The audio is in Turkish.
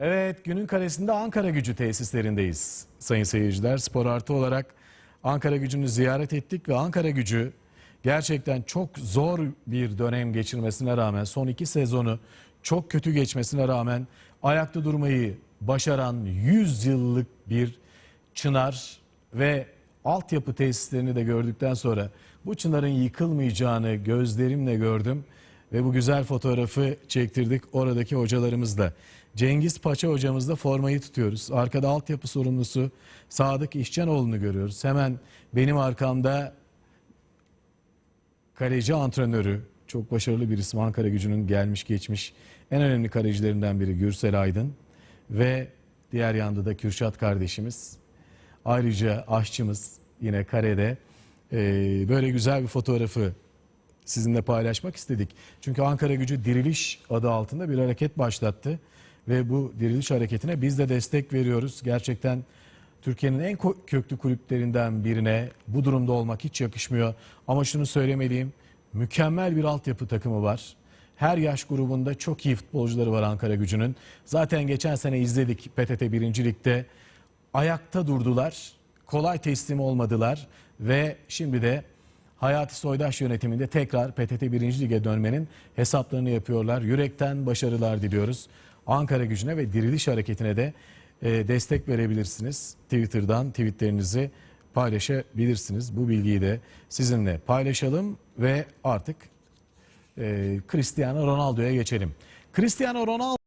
Evet günün karesinde Ankara gücü tesislerindeyiz. Sayın seyirciler spor artı olarak Ankara gücünü ziyaret ettik ve Ankara gücü gerçekten çok zor bir dönem geçirmesine rağmen son iki sezonu çok kötü geçmesine rağmen ayakta durmayı başaran 100 yıllık bir çınar ve altyapı tesislerini de gördükten sonra bu çınarın yıkılmayacağını gözlerimle gördüm ve bu güzel fotoğrafı çektirdik oradaki hocalarımızla. Cengiz Paça hocamızla formayı tutuyoruz. Arkada altyapı sorumlusu Sadık İşcenoğlu'nu görüyoruz. Hemen benim arkamda kaleci antrenörü, çok başarılı bir isim Ankara gücünün gelmiş geçmiş en önemli kalecilerinden biri Gürsel Aydın ve diğer yanda da Kürşat kardeşimiz. Ayrıca aşçımız yine karede Ee, böyle güzel bir fotoğrafı sizinle paylaşmak istedik. Çünkü Ankara Gücü Diriliş adı altında bir hareket başlattı ve bu diriliş hareketine biz de destek veriyoruz. Gerçekten Türkiye'nin en köklü kulüplerinden birine bu durumda olmak hiç yakışmıyor. Ama şunu söylemeliyim, mükemmel bir altyapı takımı var. Her yaş grubunda çok iyi futbolcuları var Ankara Gücü'nün. Zaten geçen sene izledik PTT 1. Lig'de ayakta durdular, kolay teslim olmadılar ve şimdi de Hayati Soydaş yönetiminde tekrar PTT 1. Lig'e dönmenin hesaplarını yapıyorlar. Yürekten başarılar diliyoruz. Ankara gücüne ve diriliş hareketine de e, destek verebilirsiniz. Twitter'dan tweetlerinizi paylaşabilirsiniz. Bu bilgiyi de sizinle paylaşalım ve artık e, Cristiano Ronaldo'ya geçelim. Cristiano Ronaldo